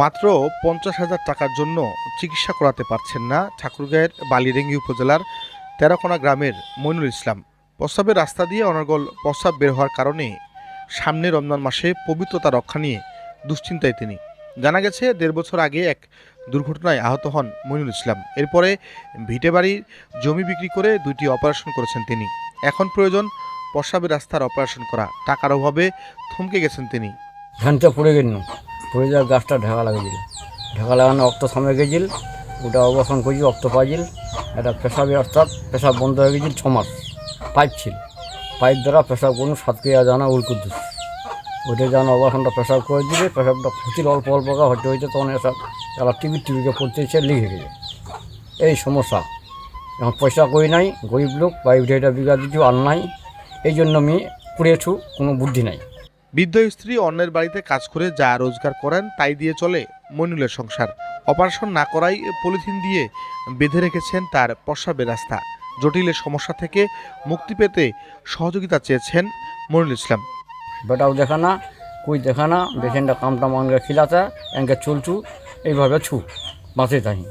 মাত্র পঞ্চাশ হাজার টাকার জন্য চিকিৎসা করাতে পারছেন না ঠাকুরগাঁয়ের বালিরেঙ্গি উপজেলার তেরাকোনা গ্রামের মইনুল ইসলাম। প্রস্রাবের রাস্তা দিয়ে অনর্গল প্রস্রাব বের হওয়ার কারণে সামনে রমজান মাসে পবিত্রতা রক্ষা নিয়ে দুশ্চিন্তায় তিনি। জানা গেছে, দেড় বছর আগে এক দুর্ঘটনায় আহত হন মইনুল ইসলাম। এরপরে ভিটে বাড়ির জমি বিক্রি করে দুইটি অপারেশন করেছেন তিনি। এখন প্রয়োজন প্রস্রাবের রাস্তার অপারেশন করা। টাকার অভাবে থমকে গেছেন তিনি। ধানটা পড়ে গেল। পড়ে যাওয়ার গাছটা ঢাকা লাগিয়েছিল। ঢাকা লাগানো অক্ত সামনে গেছিল। ওটা অবসান করেছি অক্ত পাইছিল এটা পেশাবে অর্থাৎ পেশাব বন্ধ হয়ে গেছিল ছ মাস। পাইপ ছিল। পাইপ দ্বারা পেশাব কোনো সাতকিয়া জানা উল্কুদ্দুস ওইটা যেন অবসানটা পেশাব করে দিলে পেশাবটা ফুটিল অল্প অল্প হতে হইতে তখন এসব তারা টিভি টিভিকে পড়তেছে লিখে গেছে। এই সমস্যা। এখন পয়সা করি নাই? গরিব লোক, পাইপ ঢেটা বিঘা দিচ্ছি আর নাই। এই জন্য আমি পড়েছু কোনো বুদ্ধি নাই। বৃদ্ধ স্ত্রী অন্যের বাড়িতে কাজ করে যা রোজগার করেন তাই দিয়ে চলে মইনুলের সংসার। অপারেশন না করাই পলিথিন দিয়ে বেঁধে রেখেছেন তার প্রস্রাবের রাস্তা। জটিলের সমস্যা থেকে মুক্তি পেতে সহযোগিতা চেয়েছেন মইনুল ইসলাম। বেটাও দেখা না কই দেখা না বেসেনটা কামটা মানকে খিলাতে এনকে চলছু এইভাবে ছু বাঁচে থাকি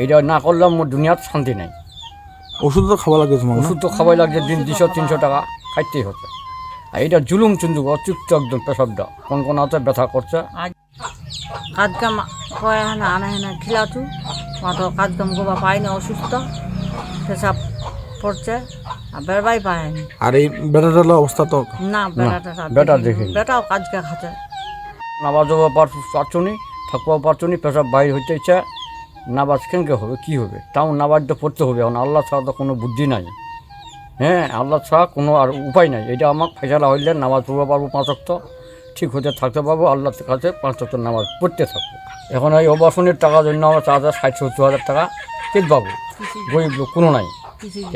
এইটা না করলে মোর দুনিয়াত শান্তি নাই। ওষুধ তো খাওয়া লাগে ওষুধ তো খাওয়াই লাগছে দিন দুশো তিনশো টাকা। খাইতেই হচ্ছে। আর এটা জুলুম চুন্দুক অচুক্ত একদম পেশাবটা। কোন কোন হাতে ব্যথা করছে। কাজকাম করে না আনা হেনা খিলাতু। মাত্র কাজকাম গোবা পাই না অসুস্থ। পেশাব পড়ছে আর বেরবাই পায় না আর এই বেটাটার অবস্থা তো না বেটাটা বেটা দেখিনি। বেটাও কাজকে খাচ্ছে। নামাজ পারছ নি থাকব পারছ নি পেশাব বাইর হইতে ইচ্ছা নামাজ কেনকে হবে কি হবে? তাও নামাজ তো পড়তে হবে এখন আল্লাহ ছাড়া তো কোনো বুদ্ধি নাই। হ্যাঁ আল্লাহ ছাড়া কোনো আর উপায় নাই। এটা আমার ফেসলা হইলে নামাজ পড়তে পারব পাঁচ অক্ত ঠিক হতে থাকতে পারব, আল্লাহর কাছে পাঁচ অক্ত নামাজ পড়তে থাকব। এখন এই অবাসনের টাকার জন্য আমার চার হাজার, ষাট, সত্তর হাজার টাকা ঠিক পাবো। গরিব লোক কোনো নাই।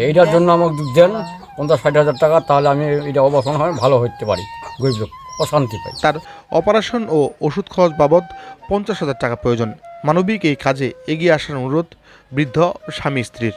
এইটার জন্য আমাকে দেন, পঞ্চাশ, ষাট হাজার টাকা, তাহলে আমি এটা অবাসন হয় ভালো হইতে পারি। গরিব লোক অশান্তি পাই তার অপারেশন ও ওষুধ খরচ বাবদ পঞ্চাশ হাজার টাকা প্রয়োজন। মানবিক এই কাজে এগিয়ে আসার অনুরোধ বৃদ্ধ স্বামী স্ত্রীর।